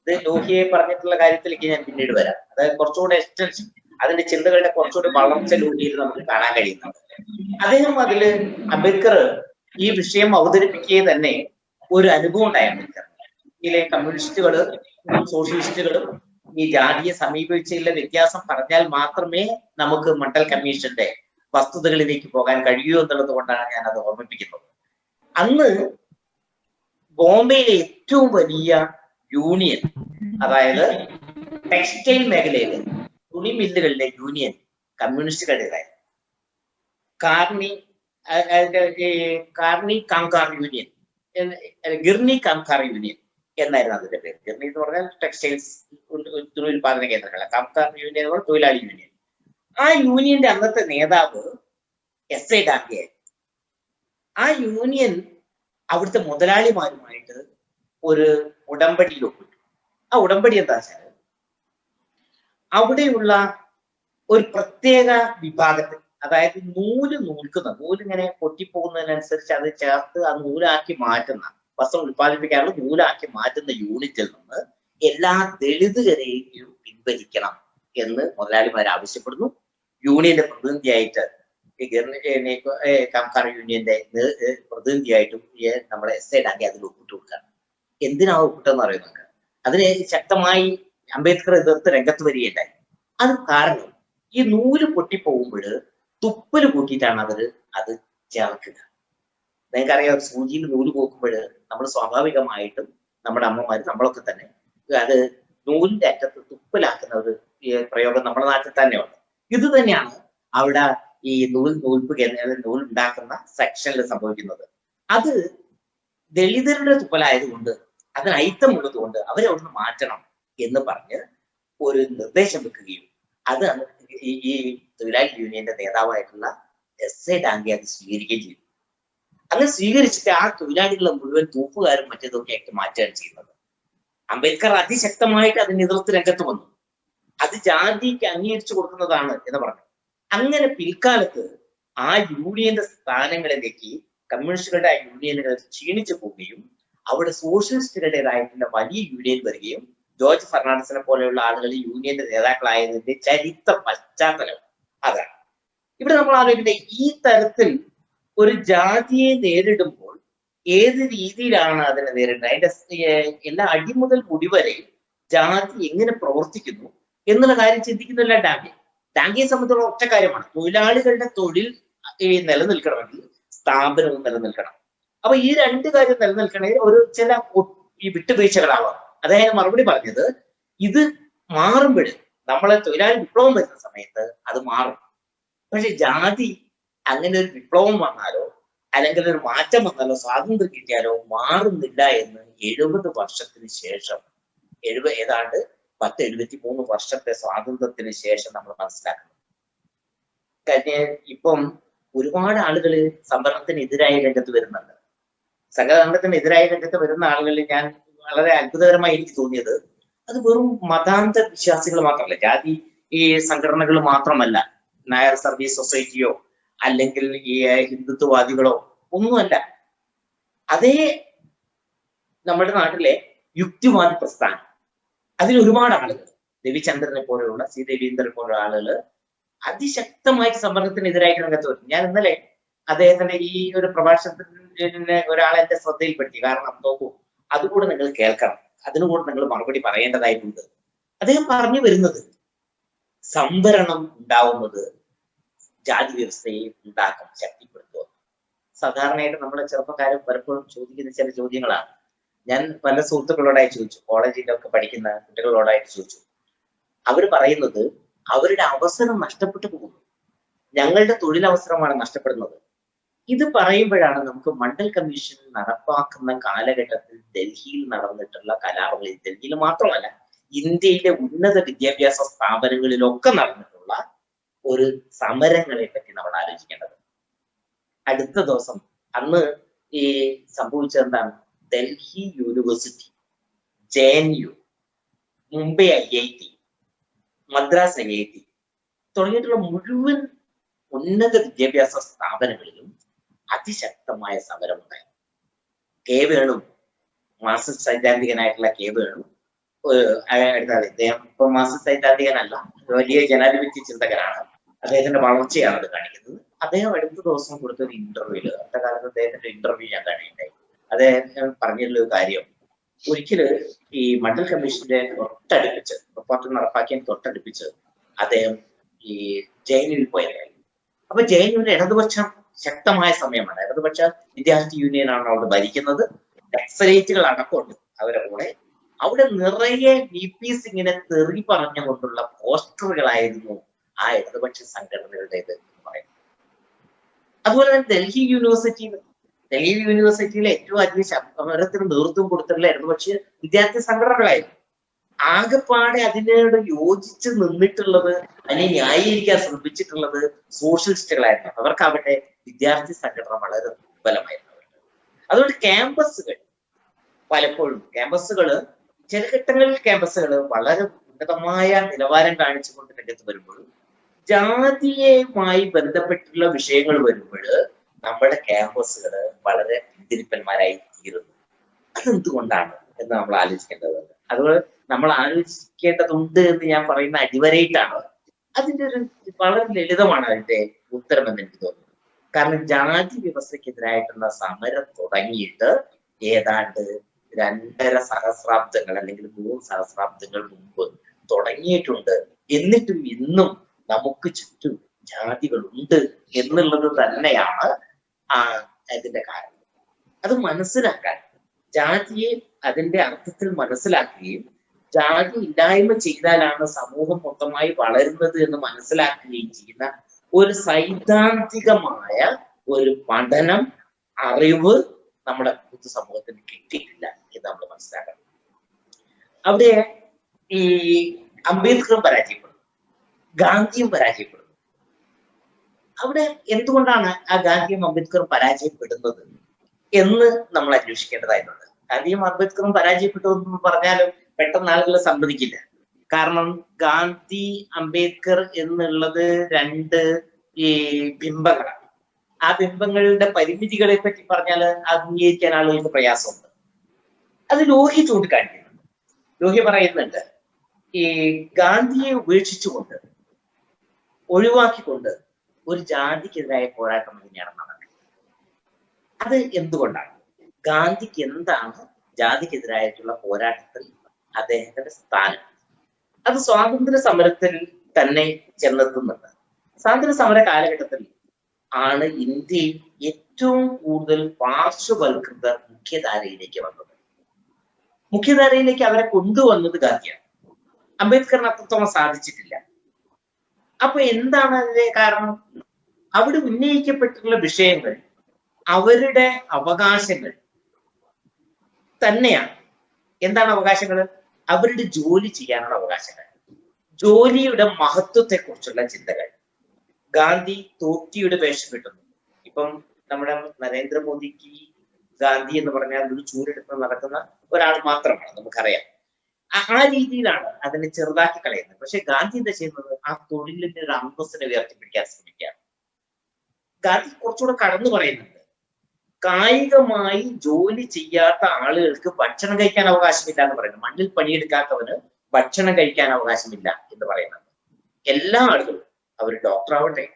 ഇത് ലോഹിയെ പറഞ്ഞിട്ടുള്ള കാര്യത്തിലേക്ക് ഞാൻ പിന്നീട് വരാം. അതായത് കുറച്ചുകൂടെ എക്സ്റ്റൻഷൻ അതിന്റെ ചിന്തകളുടെ കുറച്ചുകൂടി വളർച്ച ലോഹിയിൽ നമുക്ക് കാണാൻ കഴിയുന്നുണ്ട്. അദ്ദേഹം അതിൽ അംബേദ്കർ ഈ വിഷയം അവതരിപ്പിക്കുകയെ തന്നെ ഒരു അനുഭവം ഉണ്ടായി അംബേദ്കർ. ഇന്ത്യയിലെ കമ്മ്യൂണിസ്റ്റുകൾ സോഷ്യലിസ്റ്റുകളും ഈ ജാതിയെ സമീപിച്ചുള്ള വ്യത്യാസം പറഞ്ഞാൽ മാത്രമേ നമുക്ക് മണ്ഡൽ കമ്മീഷന്റെ വസ്തുതകളിലേക്ക് പോകാൻ കഴിയൂ എന്നുള്ളത് കൊണ്ടാണ് ഞാൻ അത് ഓർമ്മിപ്പിക്കുന്നത്. അന്ന് ബോംബെയിലെ ഏറ്റവും വലിയ യൂണിയൻ അതായത് ടെക്സ്റ്റൈൽ മേഖലയിലെ തുണി മില്ലുകളിലെ യൂണിയൻ കമ്മ്യൂണിസ്റ്റുകളുടെ കാർണി കാർണി കാംകാർ യൂണിയൻ ഗിർണി കാംകാർ യൂണിയൻ എന്നായിരുന്നു അതിന്റെ പേര്. ഗിർണി എന്ന് പറഞ്ഞാൽ ടെക്സ്റ്റൈൽസ് തുണി ഉൽപാദന കേന്ദ്രങ്ങളാണ്. കാംകാർ യൂണിയൻ എന്ന് പറഞ്ഞാൽ തൊഴിലാളി യൂണിയൻ ആ യൂണിയന്റെ അന്നത്തെ നേതാവ് എസ് എ ഗാന്ധിയായിരുന്നു ആ യൂണിയൻ അവിടുത്തെ മുതലാളിമാരുമായിട്ട് ഒരു ഉടമ്പടിയിൽ ഒപ്പിട്ടു ആ ഉടമ്പടി എന്താ വെച്ചാൽ അവിടെയുള്ള ഒരു പ്രത്യേക വിഭാഗത്തിൽ അതായത് നൂൽ നൂൽക്കുന്ന നൂൽ ഇങ്ങനെ പൊട്ടിപ്പോകുന്നതിനനുസരിച്ച് അത് ചേർത്ത് ആ നൂലാക്കി മാറ്റുന്ന വസ്ത്രം ഉൽപ്പാദിപ്പിക്കാനുള്ള നൂലാക്കി മാറ്റുന്ന യൂണിറ്റിൽ നിന്ന് എല്ലാ ദളിതുകരെയും പിൻവലിക്കണം എന്ന് മുതലാളിമാർ ആവശ്യപ്പെടുന്നു. യൂണിയന്റെ പ്രതിനിധിയായിട്ട് ഈ ഗവർണ- ഏ, നെ- ഏ, കാംഖാർ യൂണിയന്റെ പ്രതിനിധിയായിട്ടും നമ്മുടെ എസ് ഐ ഡാങ്കി അതിൽ ഒപ്പിട്ട് കൊടുക്കുകയാണ് എന്തിനാ ഒപ്പിട്ടെന്ന് അറിയുന്നുണ്ട്? അതിനെ ശക്തമായി അംബേദ്കർ എതിർത്ത് രംഗത്ത് വരികയുണ്ടായി. അത് കാരണം ഈ നൂൽ പൊട്ടിപ്പോകുമ്പോൾ തുപ്പൽ കൂട്ടിയിട്ടാണ് അവർ അത് ചേർക്കുക. നിങ്ങൾക്കറിയാം സൂചിയിൽ നൂൽ പോക്കുമ്പോൾ നമ്മൾ സ്വാഭാവികമായിട്ടും നമ്മുടെ അമ്മമാർ നമ്മളൊക്കെ തന്നെ അത് നൂലിന്റെ അറ്റത്ത് തുപ്പലാക്കുന്ന ഒരു പ്രയോഗം നമ്മുടെ നാട്ടിൽ തന്നെയുണ്ട്. ഇത് തന്നെയാണ് അവിടെ ഈ നൂൽ നൂൽപ്പ് നൂൽ ഉണ്ടാക്കുന്ന സെക്ഷനിൽ സംഭവിക്കുന്നത്. അത് ദളിതരുടെ തുപ്പലായതുകൊണ്ട് അതിന് ഐത്തം കൊണ്ട് അവരെ അവിടുന്ന് മാറ്റണം. എന്ന് പറഞ്ഞ് ഒരു നിർദ്ദേശം വെക്കുകയും അത് ഈ തൊഴിലാളി യൂണിയന്റെ നേതാവായിട്ടുള്ള എസ് എ ഡാങ്കി അത് സ്വീകരിക്കുകയും ചെയ്തു. അങ്ങനെ സ്വീകരിച്ചിട്ട് ആ തൊഴിലാളികളെ മുഴുവൻ തൂപ്പുകാരും മറ്റേതൊക്കെ ആയിട്ട് മാറ്റുകയാണ് ചെയ്യുന്നത്. അംബേദ്കർ അതിശക്തമായിട്ട് അതിന് എതിർത്ത് രംഗത്ത് വന്നു. അത് ജാതിക്ക് അംഗീകരിച്ചു കൊടുക്കുന്നതാണ് എന്ന് പറഞ്ഞു. അങ്ങനെ പിൽക്കാലത്ത് ആ യൂണിയന്റെ സ്ഥാനങ്ങളിലേക്ക് കമ്മ്യൂണിസ്റ്റുകളുടെ ആ യൂണിയനുകൾ ക്ഷീണിച്ചു പോവുകയും അവിടെ സോഷ്യലിസ്റ്റുകളുടേതായിട്ടുള്ള വലിയ യൂണിയൻ വരികയും ജോർജ് ഫെർണാണ്ടസിനെ പോലെയുള്ള ആളുകൾ യൂണിയന്റെ നേതാക്കളായതിന്റെ ചരിത്ര പശ്ചാത്തലം അതാണ്. ഇവിടെ നമ്മൾ ആലോചിക്കുന്നത് ഈ തരത്തിൽ ഒരു ജാതിയെ നേരിടുമ്പോൾ ഏത് രീതിയിലാണ് അതിനെ നേരിടുന്നത്? അതിന്റെ എല്ലാ അടിമുതൽ മുടിവരെ ജാതി എങ്ങനെ പ്രവർത്തിക്കുന്നു എന്നുള്ള കാര്യം ചിന്തിക്കുന്നില്ല ഡാങ്കെ. ഡാങ്കയെ സംബന്ധിച്ചുള്ള ഒറ്റ കാര്യമാണ്. തൊഴിലാളികളുടെ തൊഴിൽ നിലനിൽക്കണമെങ്കിൽ സ്ഥാപനവും നിലനിൽക്കണം. അപ്പൊ ഈ രണ്ട് കാര്യം നിലനിൽക്കണമെങ്കിൽ ഒരു ചില ഈ വിട്ടുവീഴ്ചകളാവാം. അദ്ദേഹം മറുപടി പറഞ്ഞത് ഇത് മാറുമ്പോൾ നമ്മളെ തൊഴിലാളി വിപ്ലവം വരുന്ന സമയത്ത് അത് മാറും. പക്ഷെ ജാതി അങ്ങനെ ഒരു വിപ്ലവം വന്നാലോ അല്ലെങ്കിൽ ഒരു മാറ്റം വന്നാലോ സ്വാതന്ത്ര്യം കിട്ടിയാലോ മാറുന്നില്ല എന്ന് എഴുപത് വർഷത്തിന് ശേഷം എഴുപ ഏതാണ്ട് പത്ത് എഴുപത്തി മൂന്ന് വർഷത്തെ സ്വാതന്ത്ര്യത്തിന് ശേഷം നമ്മൾ മനസ്സിലാക്കണം കഴിഞ്ഞ ഇപ്പം ഒരുപാട് ആളുകൾ സംവരണത്തിനെതിരായി രംഗത്ത് വരുന്നുണ്ട്. സംഘടനത്തിനെതിരായ രംഗത്ത് വരുന്ന ആളുകളിൽ ഞാൻ വളരെ അത്ഭുതകരമായി എനിക്ക് തോന്നിയത്. അത് വെറും മതാന്ത വിശ്വാസികൾ മാത്രമല്ല ജാതി ഈ സംഘടനകൾ മാത്രമല്ല നായർ സർവീസ് സൊസൈറ്റിയോ അല്ലെങ്കിൽ ഈ ഹിന്ദുത്വവാദികളോ ഒന്നുമല്ല. അതേ നമ്മുടെ നാട്ടിലെ യുക്തിവാദി പ്രസ്ഥാനം. അതിൽ ഒരുപാട് ആളുകൾ രവിചന്ദ്രനെ പോലെയുള്ള സി രവീന്ദ്രനെ പോലെയുള്ള ആളുകൾ അതിശക്തമായി സംവരണത്തിനെതിരായിട്ട് രംഗത്ത് വരും ഞാൻ ഇന്നലെ അദ്ദേഹത്തിന്റെ ഈ ഒരു പ്രഭാഷണത്തിന് ഒരാളെ എന്റെ ശ്രദ്ധയിൽപ്പെടുത്തി. കാരണം നോക്കൂ അതുകൂടെ നിങ്ങൾ കേൾക്കണം. അതിനുകൂടെ നിങ്ങൾ മറുപടി പറയേണ്ടതായിട്ടുണ്ട്. അദ്ദേഹം പറഞ്ഞു വരുന്നത് സംവരണം ഉണ്ടാവുന്നത് ജാതി വ്യവസ്ഥയെ ഉണ്ടാക്കും ശക്തിപ്പെടുത്തുക. സാധാരണയായിട്ട് നമ്മളെ ചെറുപ്പക്കാരും പലപ്പോഴും ചോദിക്കുന്ന ചില ചോദ്യങ്ങളാണ്. ഞാൻ പല സുഹൃത്തുക്കളോടായി ചോദിച്ചു കോളേജിലൊക്കെ പഠിക്കുന്ന കുട്ടികളോടായിട്ട് ചോദിച്ചു. അവർ പറയുന്നത് അവരുടെ അവസരം നഷ്ടപ്പെട്ടു പോകുന്നു. ഞങ്ങളുടെ തൊഴിലവസരമാണ് നഷ്ടപ്പെടുന്നത്. ഇത് പറയുമ്പോഴാണ് നമുക്ക് മണ്ഡൽ കമ്മീഷൻ നടപ്പാക്കുന്ന കാലഘട്ടത്തിൽ ഡൽഹിയിൽ നടന്നിട്ടുള്ള കലാപങ്ങളിൽ ഡൽഹിയിൽ മാത്രമല്ല ഇന്ത്യയിലെ ഉന്നത വിദ്യാഭ്യാസ സ്ഥാപനങ്ങളിലൊക്കെ നടന്നിട്ടുള്ള ഒരു സമരങ്ങളെ പറ്റി നമ്മൾ ആലോചിക്കേണ്ടത്. അടുത്ത ദിവസം അന്ന് ഈ സംഭവിച്ചത് എന്താണ് Delhi university J N U Mumbai I I T Madras I I T തുടങ്ങിയിട്ടുള്ള മുഴുവൻ ഉന്നത വിദ്യാഭ്യാസ സ്ഥാപനങ്ങളിലും അതിശക്തമായ സമരമുണ്ടായി. കെ വേണു മാർക്സിസ്റ്റ് സൈദ്ധാന്തികനായിട്ടുള്ള കെ വേണു അദ്ദേഹം ഇദ്ദേഹം ഇപ്പൊ മാർക്സിസ്റ്റ് സൈദ്ധാന്തികനല്ല വലിയ ജനാധിപത്യ ചിന്തകനാണ്. അദ്ദേഹത്തിന്റെ വളർച്ചയാണ് അത് കാണിക്കുന്നത്. അദ്ദേഹം അടുത്ത ദിവസം കൊടുത്ത ഒരു ഇന്റർവ്യൂൽ അടുത്ത കാലത്ത് അദ്ദേഹത്തിന്റെ ഇന്റർവ്യൂ ഞാൻ കാണിയിട്ടുണ്ടായി അദ്ദേഹം പറഞ്ഞിട്ടുള്ള ഒരു കാര്യം ഒരിക്കൽ ഈ മണ്ഡൽ കമ്മീഷന്റെ തൊട്ടടുപ്പിച്ച് റിപ്പോർട്ട് നടപ്പാക്കിയ തൊട്ടടുപ്പിച്ച് അദ്ദേഹം ഈ ജയിലിൽ പോയതായിരുന്നു അപ്പൊ ജയിലിന്റെ ഇടതുപക്ഷം ശക്തമായ സമയമാണ്. ഇടതുപക്ഷ വിദ്യാർത്ഥി യൂണിയനാണ് അവിടെ ഭരിക്കുന്നത്. നക്സലൈറ്റുകൾ അടക്കമുണ്ട് അവരുടെ കൂടെ. അവിടെ നിറയെ വി പി സിംഗിനെ തെറി പറഞ്ഞുകൊണ്ടുള്ള പോസ്റ്ററുകളായിരുന്നു ആ ഇടതുപക്ഷ സംഘടനകളുടേത് എന്ന് പറയുന്നത്. അതുപോലെ തന്നെ ഡൽഹി യൂണിവേഴ്സിറ്റി ഡൽഹി യൂണിവേഴ്സിറ്റിയിലെ ഏറ്റവും അധികം ശബ്ദത്തിന് നേതൃത്വം കൊടുത്തിട്ടുള്ള ഇടതുപക്ഷ വിദ്യാർത്ഥി സംഘടനകളായിരുന്നു. ആകെപ്പാടെ അതിനോട് യോജിച്ച് നിന്നിട്ടുള്ളത് അതിനെ ന്യായീകരിക്കാൻ ശ്രമിച്ചിട്ടുള്ളത് സോഷ്യലിസ്റ്റുകളായിരുന്നു. അവർക്കാവട്ടെ വിദ്യാർത്ഥി സംഘടന വളരെ ദുർബലമായിരുന്നു. അവർക്ക് അതുകൊണ്ട് ക്യാമ്പസുകൾ പലപ്പോഴും ക്യാമ്പസുകൾ ചില ഘട്ടങ്ങളിൽ ക്യാമ്പസുകൾ വളരെ ഉന്നതമായ നിലവാരം കാണിച്ചുകൊണ്ട് രംഗത്ത് വരുമ്പോൾ ജാതിയുമായി ബന്ധപ്പെട്ടുള്ള വിഷയങ്ങൾ വരുമ്പോൾ നമ്മുടെ ക്യാമ്പസുകൾ വളരെ പിന്തിരിപ്പന്മാരായി തീരുന്നു. അതെന്തുകൊണ്ടാണ് എന്ന് നമ്മൾ ആലോചിക്കേണ്ടതുണ്ട്. അതുപോലെ നമ്മൾ ആലോചിക്കേണ്ടതുണ്ട് എന്ന് ഞാൻ പറയുന്ന അടിവരയിട്ടാണ്. അതിന്റെ ഒരു വളരെ ലളിതമാണ് അതിന്റെ ഉത്തരം എന്ന് എനിക്ക് തോന്നുന്നത്. കാരണം ജാതി വ്യവസ്ഥക്കെതിരായിട്ടുള്ള സമരം തുടങ്ങിയിട്ട് ഏതാണ്ട് രണ്ടര സഹസ്രാബ്ദങ്ങൾ അല്ലെങ്കിൽ മൂന്ന് സഹസ്രാബ്ദങ്ങൾ മുമ്പ് തുടങ്ങിയിട്ടുണ്ട്. എന്നിട്ടും ഇന്നും നമുക്ക് ചുറ്റും ജാതികളുണ്ട് എന്നുള്ളത് തന്നെയാണ് ആ ഇതിന്റെ കാരണം. അത് മനസ്സിലാക്കാൻ ജാതിയെ അതിന്റെ അർത്ഥത്തിൽ മനസ്സിലാക്കുകയും ജാതി ഇല്ലായ്മ ചെയ്താലാണ് സമൂഹം മൊത്തമായി വളരുന്നത് എന്ന് മനസ്സിലാക്കുകയും ചെയ്യുന്ന ഒരു സൈദ്ധാന്തികമായ ഒരു പഠനം അറിവ് നമ്മുടെ പൊതു സമൂഹത്തിന് കിട്ടിയിട്ടില്ല എന്ന് നമ്മൾ മനസ്സിലാക്കണം. അവിടെ ഈ അംബേദ്കറും പരാജയപ്പെടുന്നു ഗാന്ധിയും പരാജയപ്പെടുന്നു. അവിടെ എന്തുകൊണ്ടാണ് ആ ഗാന്ധിയും അംബേദ്കറും പരാജയപ്പെടുന്നത്? എന്ന് നമ്മൾ അന്വേഷിക്കേണ്ടതായിട്ടുണ്ട്. ഗാന്ധിയും അംബേദ്കറും പരാജയപ്പെട്ടു എന്ന് പറഞ്ഞാലും പെട്ടെന്ന് ആളുകൾ സമ്മതിക്കില്ല കാരണം ഗാന്ധി അംബേദ്കർ എന്നുള്ളത് രണ്ട് ഈ ബിംബങ്ങളാണ്. ആ ബിംബങ്ങളുടെ പരിമിതികളെ പറ്റി പറഞ്ഞാൽ അംഗീകരിക്കാൻ ആളുകൾക്ക് പ്രയാസമുണ്ട്. അത് ലോഹി ചൂണ്ടിക്കാണിക്കുന്നുണ്ട്. ലോഹി പറയുന്നുണ്ട് ഈ ഗാന്ധിയെ ഉപേക്ഷിച്ചുകൊണ്ട് ഒഴിവാക്കിക്കൊണ്ട് ഒരു ജാതിക്കെതിരായ പോരാട്ടം തന്നെയാണ് നടക്കുന്നത് അത് എന്തുകൊണ്ടാണ്? ഗാന്ധിക്ക് എന്താണ് ജാതിക്കെതിരായിട്ടുള്ള പോരാട്ടത്തിൽ അദ്ദേഹത്തിന്റെ സ്ഥാനം? അത് സ്വാതന്ത്ര്യ സമരത്തിൽ തന്നെ ചെന്നെത്തുന്നുണ്ട് സ്വാതന്ത്ര്യ സമര കാലഘട്ടത്തിൽ ആണ് ഇന്ത്യയിൽ ഏറ്റവും കൂടുതൽ പാർശ്വവൽകൃത മുഖ്യധാരയിലേക്ക് വന്നത്. മുഖ്യധാരയിലേക്ക് അവരെ കൊണ്ടുവന്നത് ഗാന്ധിയാണ്. അംബേദ്കറിന് അത്രത്തോളം സാധിച്ചിട്ടില്ല. അപ്പൊ എന്താണ് അതിന്റെ കാരണം? അവിടെ ഉന്നയിക്കപ്പെട്ടിട്ടുള്ള വിഷയങ്ങൾ അവരുടെ അവകാശങ്ങൾ തന്നെയാണ്. എന്താണ് അവകാശങ്ങൾ? അവരുടെ ജോലി ചെയ്യാനുള്ള അവകാശങ്ങൾ. ജോലിയുടെ മഹത്വത്തെ കുറിച്ചുള്ള ചിന്തകൾ. ഗാന്ധി തോക്കിയുടെ വേഷം കിട്ടുന്നു ഇപ്പം നമ്മുടെ നരേന്ദ്രമോദിക്ക് ഗാന്ധി എന്ന് പറഞ്ഞാൽ ഒരു ചൂരെടുത്ത് നടക്കുന്ന ഒരാൾ മാത്രമാണ് നമുക്കറിയാം. ആ രീതിയിലാണ് അതിനെ ചെറുതാക്കി കളയുന്നത്. പക്ഷെ ഗാന്ധി എന്താ ചെയ്യുന്നത്? ആ തൊഴിലിന്റെ ഒരു അന്തസ്സിനെ ഉയർത്തിപ്പിടിക്കാൻ ശ്രമിക്കുകയാണ്. ഗാന്ധി കുറച്ചുകൂടെ കടന്നു പറയുന്നുണ്ട്. കായികമായി ജോലി ചെയ്യാത്ത ആളുകൾക്ക് ഭക്ഷണം കഴിക്കാൻ അവകാശമില്ല എന്ന് പറയുന്നത് മണ്ണിൽ പണിയെടുക്കാത്തവന് ഭക്ഷണം കഴിക്കാൻ അവകാശമില്ല എന്ന് പറയുന്നത്. എല്ലാ ആളുകളും അവർ ഡോക്ടർ ആവട്ടെ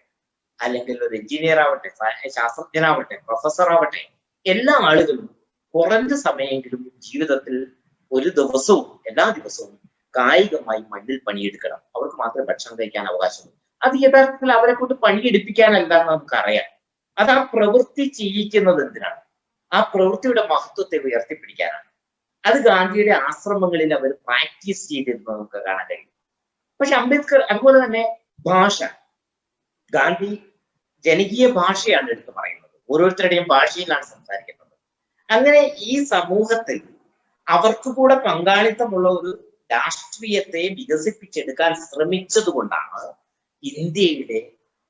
അല്ലെങ്കിൽ ഒരു എഞ്ചിനീയർ ആവട്ടെ ശാസ്ത്രജ്ഞനാവട്ടെ പ്രൊഫസർ ആവട്ടെ എല്ലാ ആളുകളും കുറഞ്ഞ സമയമെങ്കിലും ജീവിതത്തിൽ ഒരു ദിവസവും എല്ലാ ദിവസവും കായികമായി മണ്ണിൽ പണിയെടുക്കണം. അവർക്ക് മാത്രമേ ഭക്ഷണം കഴിക്കാൻ അവകാശമുള്ളൂ. അത് യഥാർത്ഥത്തിൽ അവരെ കൊണ്ട് പണിയെടുപ്പിക്കാനല്ല എന്ന് നമുക്കറിയാം. അത് ആ പ്രവൃത്തി ചെയ്യിക്കുന്നത് എന്തിനാണ്? ആ പ്രവൃത്തിയുടെ മഹത്വത്തെ ഉയർത്തിപ്പിടിക്കാനാണ്. അത് ഗാന്ധിയുടെ ആശ്രമങ്ങളിൽ അവർ പ്രാക്ടീസ് ചെയ്തിരുന്നത് നമുക്ക് കാണാൻ കഴിയും. പക്ഷെ അംബേദ്കർ അതുപോലെ തന്നെ ഭാഷ. ഗാന്ധി ജനകീയ ഭാഷയാണ് എടുത്തു പറയുന്നത്. ഓരോരുത്തരുടെയും ഭാഷയിലാണ് സംസാരിക്കുന്നത്. അങ്ങനെ ഈ സമൂഹത്തിൽ അവർക്ക് കൂടെ പങ്കാളിത്തമുള്ള ഒരു രാഷ്ട്രീയത്തെ വികസിപ്പിച്ചെടുക്കാൻ ശ്രമിച്ചതുകൊണ്ടാണ് ഇന്ത്യയുടെ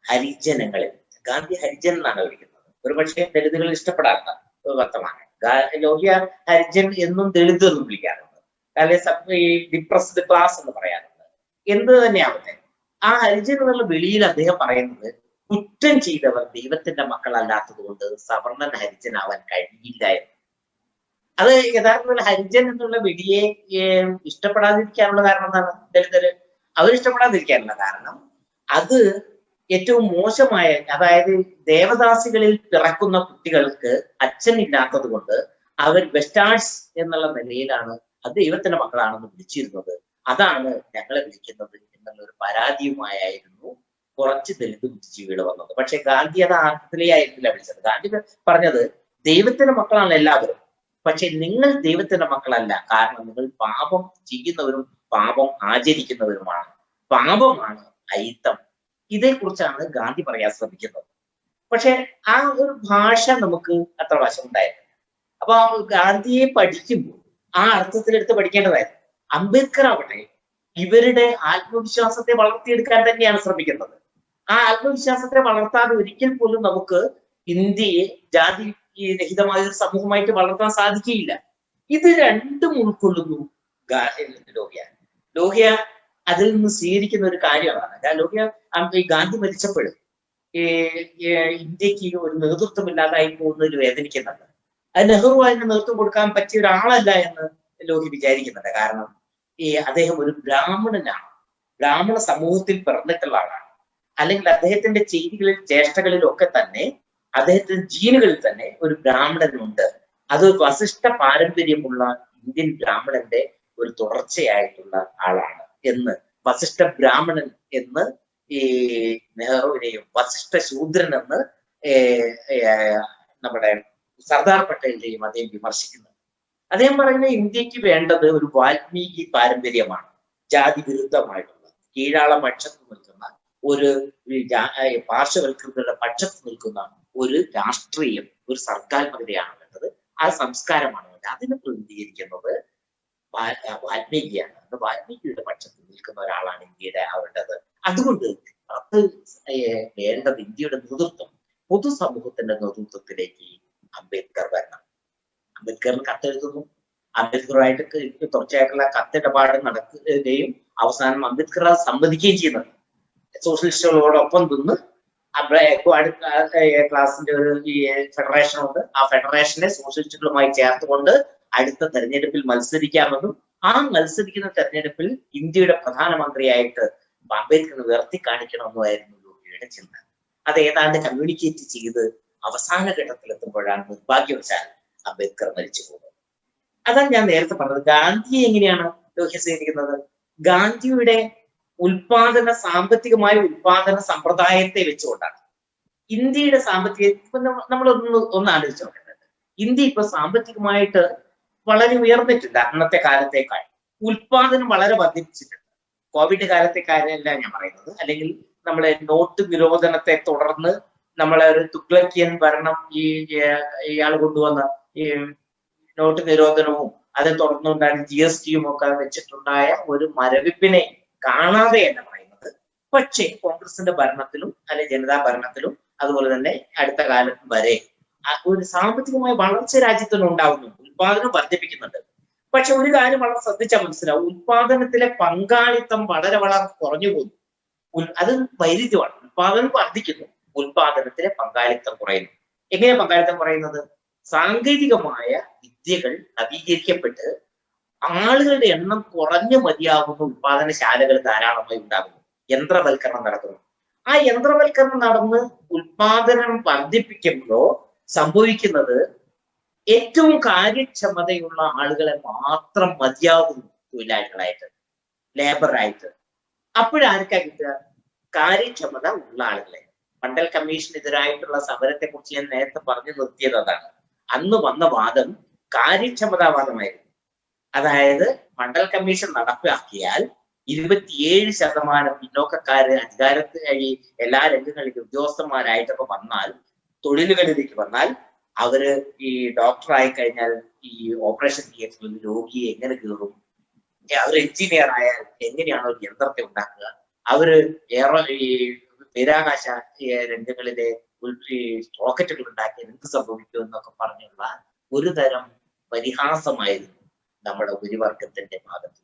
ഹരിജനങ്ങളിൽ ഗാന്ധി ഹരിജൻ എന്നാണ് വിളിക്കുന്നത്. ഒരു പക്ഷേ ദളിതുകൾ ഇഷ്ടപ്പെടാത്ത വർത്തമാനം. ലോഹ്യ ഹരിജൻ എന്നും ദളിത് എന്നും വിളിക്കാറുണ്ട്. അല്ലെങ്കിൽ ഈ ഡിപ്രസ്ഡ് ക്ലാസ് എന്ന് പറയാറുണ്ട്. എന്ത് തന്നെയാവട്ടെ. ആ ഹരിജൻ എന്നുള്ള വെളിയിൽ അദ്ദേഹം പറയുന്നത് കുറ്റം ചെയ്തവർ ദൈവത്തിന്റെ മക്കളല്ലാത്തത് കൊണ്ട് സവർണൻ ആവാൻ കഴിയില്ല എന്ന്. അത് യഥാർത്ഥത്തിൽ ഹരിജൻ എന്നുള്ള വെടിയെ ഇഷ്ടപ്പെടാതിരിക്കാനുള്ള കാരണം എന്താണ്? ദളിതര്. അവരിഷ്ടപ്പെടാതിരിക്കാനുള്ള കാരണം അത് ഏറ്റവും മോശമായ അതായത് ദേവദാസികളിൽ പിറക്കുന്ന കുട്ടികൾക്ക് അച്ഛൻ ഇല്ലാത്തത് കൊണ്ട് അവർ വെസ്റ്റാർഡ്സ് എന്നുള്ള നിലയിലാണ് അത് ദൈവത്തിന്റെ മക്കളാണെന്ന് വിളിച്ചിരുന്നത്. അതാണ് ഞങ്ങളെ വിളിക്കുന്നത് എന്നുള്ള ഒരു പരാതിയുമായിരുന്നു കുറച്ച് ദലിത് ബുദ്ധിജീവികൾ വന്നത്. പക്ഷെ ഗാന്ധി അത് അർത്ഥത്തിലേ വിളിച്ചത്. ഗാന്ധി പറഞ്ഞത് ദൈവത്തിന്റെ മക്കളാണ് എല്ലാവരും. പക്ഷെ നിങ്ങൾ ദൈവത്തിന്റെ മക്കളല്ല. കാരണം നിങ്ങൾ പാപം ചെയ്യുന്നവരും പാപം ആചരിക്കുന്നവരുമാണ്. പാപമാണ് അയിത്തം ഇതേക്കുറിച്ചാണ് ഗാന്ധി പറയാൻ ശ്രമിക്കുന്നത്. പക്ഷെ ആ ഒരു ഭാഷ നമുക്ക് അത്ര വശമുണ്ടായിരുന്നു അപ്പൊ ഗാന്ധിയെ പഠിക്കുമ്പോൾ ആ അർത്ഥത്തിലെടുത്ത് പഠിക്കേണ്ടതായിരുന്നു. അംബേദ്കർ ആവട്ടെ ഇവരുടെ ആത്മവിശ്വാസത്തെ വളർത്തിയെടുക്കാൻ തന്നെയാണ് ശ്രമിക്കുന്നത്. ആ ആത്മവിശ്വാസത്തെ വളർത്താതെ ഒരിക്കൽ പോലും നമുക്ക് ഇന്ത്യയെ ജാതി രഹിതമായ ഒരു സമൂഹമായിട്ട് വളർത്താൻ സാധിക്കുകയില്ല. ഇത് രണ്ടും ഉൾക്കൊള്ളുന്നു ലോഹ്യ. ലോഹ്യ അതിൽ നിന്ന് സ്വീകരിക്കുന്ന ഒരു കാര്യമാണ്. ഞാൻ ഈ ഗാന്ധി മരിച്ചപ്പോഴും ഇന്ത്യയ്ക്ക് ഒരു നേതൃത്വം ഇല്ലാതായി പോകുന്നതിൽ വേദനിക്കുന്നുണ്ട്. അത് നെഹ്റു അതിന് നേതൃത്വം കൊടുക്കാൻ പറ്റിയ ഒരാളല്ല എന്ന് ലോഹി വിചാരിക്കുന്നുണ്ട്. കാരണം ഈ അദ്ദേഹം ഒരു ബ്രാഹ്മണനാണ്. ബ്രാഹ്മണ സമൂഹത്തിൽ പിറന്നിട്ടുള്ള ആളാണ്. അല്ലെങ്കിൽ അദ്ദേഹത്തിന്റെ ചെയ്തികളിൽ ചേഷ്ടകളിലൊക്കെ തന്നെ അദ്ദേഹത്തിന്റെ ജീനുകളിൽ തന്നെ ഒരു ബ്രാഹ്മണനുണ്ട്. അത് വസിഷ്ഠ പാരമ്പര്യമുള്ള ഇന്ത്യൻ ബ്രാഹ്മണന്റെ ഒരു തുടർച്ചയായിട്ടുള്ള ആളാണ്. എന്ന് വസിഷ്ഠ ബ്രാഹ്മണൻ എന്ന് ഈ നെഹ്റുവിനെയും വസിഷ്ഠ ശൂദ്രൻ എന്ന് നമ്മുടെ സർദാർ പട്ടേലിനെയും അദ്ദേഹം വിമർശിക്കുന്നു അദ്ദേഹം പറയുന്ന ഇന്ത്യയ്ക്ക് വേണ്ടത് ഒരു വാൽമീകി പാരമ്പര്യമാണ് ജാതി വിരുദ്ധമായിട്ടുള്ള കീഴാള പക്ഷത്ത് നിൽക്കുന്ന ഒരു പാർശ്വവൽക്കൃതരുടെ പക്ഷത്ത് നിൽക്കുന്ന ഒരു രാഷ്ട്രീയം ഒരു സർക്കാത്മകതയാണ് വേണ്ടത്. ആ സംസ്കാരമാണ് അതിനെ പ്രതിനിധീകരിക്കുന്നത് വാൽമീകിയാണ് അത് വാൽമീകിയുടെ പക്ഷത്ത് നിൽക്കുന്ന ഒരാളാണ് ഇന്ത്യയുടെ ആവേണ്ടത് അതുകൊണ്ട് അത് വേണ്ടത് ഇന്ത്യയുടെ നേതൃത്വം പൊതുസമൂഹത്തിന്റെ നേതൃത്വത്തിലേക്ക് അംബേദ്കർ വരണം. അംബേദ്കറിന് കത്തെഴുതുന്നു. അംബേദ്കറുമായിട്ട് തുടർച്ചയായിട്ടുള്ള കത്തിടപാട് നടക്കുകയും അവസാനം അംബേദ്കർ അത് സമ്മതിക്കുകയും ചെയ്യുന്നുണ്ട് സോഷ്യലിസ്റ്റുകളോടൊപ്പം നിന്ന് ക്ലാസിന്റെ ഒരു ഫെഡറേഷൻ ഉണ്ട് ആ ഫെഡറേഷനെ സോഷ്യലിസ്റ്റുകളുമായി ചേർത്തുകൊണ്ട് അടുത്ത തെരഞ്ഞെടുപ്പിൽ മത്സരിക്കാമെന്നും ആ മത്സരിക്കുന്ന തെരഞ്ഞെടുപ്പിൽ ഇന്ത്യയുടെ പ്രധാനമന്ത്രിയായിട്ട് അംബേദ്കർ ഉയർത്തി കാണിക്കണമെന്നുമായിരുന്നു യോഗിയുടെ ചിന്ത. അത് ഏതാണ്ട് കമ്മ്യൂണിക്കേറ്റ് ചെയ്ത് അവസാന ഘട്ടത്തിൽ എത്തുമ്പോഴാണ് നിർഭാഗ്യവശാൽ അംബേദ്കർ മരിച്ചു പോകുന്നത്. അതാണ് ഞാൻ നേരത്തെ പറഞ്ഞത് ഗാന്ധിയെ എങ്ങനെയാണ് ലോഹ്യ സ്വീകരിക്കുന്നത് ഗാന്ധിയുടെ ഉൽപാദന സാമ്പത്തികമായ ഉൽപാദന സമ്പ്രദായത്തെ വെച്ചുകൊണ്ടാണ്. ഇന്ത്യയുടെ സാമ്പത്തിക നമ്മൾ ഒന്ന് ഒന്ന് ആലോചിച്ച് നോക്കേണ്ടത് ഇന്ത്യ ഇപ്പൊ സാമ്പത്തികമായിട്ട് വളരെ ഉയർന്നിട്ടുണ്ട് അന്നത്തെ കാലത്തേക്കാൾ. ഉൽപാദനം വളരെ വർദ്ധിപ്പിച്ചിട്ടുണ്ട് കോവിഡ് കാലത്തെ കാര്യമല്ല ഞാൻ പറയുന്നത്. അല്ലെങ്കിൽ നമ്മളെ നോട്ട് നിരോധനത്തെ തുടർന്ന് നമ്മളെ ഒരു തുഗ്ലക്കിയൻ ഭരണം ഈ ഇയാൾ കൊണ്ടുവന്ന ഈ നോട്ട് നിരോധനവും അതേ തുടർന്നുണ്ടായ ജി എസ് ടിയും ഒക്കെ വെച്ചിട്ടുണ്ടായ ഒരു മരവിപ്പിനെ കാണാതെ കാണാതെയല്ല പറയുന്നത്. പക്ഷേ കോൺഗ്രസിന്റെ ഭരണത്തിലും അല്ലെ ജനതാ ഭരണത്തിലും അതുപോലെ തന്നെ അടുത്ത കാലം വരെ ഒരു സാമ്പത്തികമായ വളർച്ച രാജ്യത്തിന് ഉണ്ടാവുന്നുണ്ട്. ഉൽപാദനം വർദ്ധിപ്പിക്കുന്നുണ്ട്. പക്ഷെ ഒരു കാര്യം വളരെ ശ്രദ്ധിച്ചാൽ മനസ്സിലാവും. ഉത്പാദനത്തിലെ പങ്കാളിത്തം വളരെ വളരെ കുറഞ്ഞു പോകുന്നു. അത് വൈരുദ്ധ്യമാണ്. ഉത്പാദനം വർദ്ധിക്കുന്നു. ഉത്പാദനത്തിലെ പങ്കാളിത്തം കുറയുന്നു. എങ്ങനെ പങ്കാളിത്തം കുറയുന്നത്? സാങ്കേതികമായ വിദ്യകൾ നവീകരിക്കപ്പെട്ട് ആളുകളുടെ എണ്ണം കുറഞ്ഞു മതിയാകുന്ന ഉത്പാദനശാലകൾ ധാരാളമായി ഉണ്ടാകുന്നു. യന്ത്രവൽക്കരണം നടക്കുന്നു. ആ യന്ത്രവൽക്കരണം നടന്ന് ഉത്പാദനം വർദ്ധിപ്പിക്കുമ്പോൾ സംഭവിക്കുന്നത് ഏറ്റവും കാര്യക്ഷമതയുള്ള ആളുകളെ മാത്രം മതിയാകുന്നു തൊഴിലാളികളായിട്ട് ലേബറായിട്ട് അപ്പോഴാർക്കാ കിട്ടുക? കാര്യക്ഷമത ഉള്ള ആളുകളെ. മണ്ഡൽ കമ്മീഷനെതിരായിട്ടുള്ള സമരത്തെ കുറിച്ച് ഞാൻ നേരത്തെ പറഞ്ഞു നിർത്തിയത് അതാണ്. അന്ന് വന്ന വാദം കാര്യക്ഷമതാവാദമായിരുന്നു. അതായത് മണ്ഡൽ കമ്മീഷൻ നടപ്പിലാക്കിയാൽ ഇരുപത്തിയേഴ് ശതമാനം പിന്നോക്കക്കാര് അധികാരത്തിൽ ഈ എല്ലാ രംഗങ്ങളിലും ഉദ്യോഗസ്ഥന്മാരായിട്ടൊക്കെ വന്നാൽ തൊഴിലുകളിലേക്ക് വന്നാൽ അവർ ഈ ഡോക്ടറായി കഴിഞ്ഞാൽ ഈ ഓപ്പറേഷൻ തിയേറ്ററിൽ രോഗിയെ എങ്ങനെ കയറും? അവർ എഞ്ചിനീയർ ആയാൽ എങ്ങനെയാണ് ഒരു യന്ത്രത്തെ ഉണ്ടാക്കുക? അവർ ഏറെ ഈ ബഹിരാകാശ രംഗങ്ങളിലെ റോക്കറ്റുകൾ ഉണ്ടാക്കിയാൽ എന്ത് സംഭവിക്കും എന്നൊക്കെ പറഞ്ഞുള്ള ഒരു തരം പരിഹാസമായിരുന്നു നമ്മുടെ ഉപരിവർഗത്തിന്റെ ഭാഗത്ത്.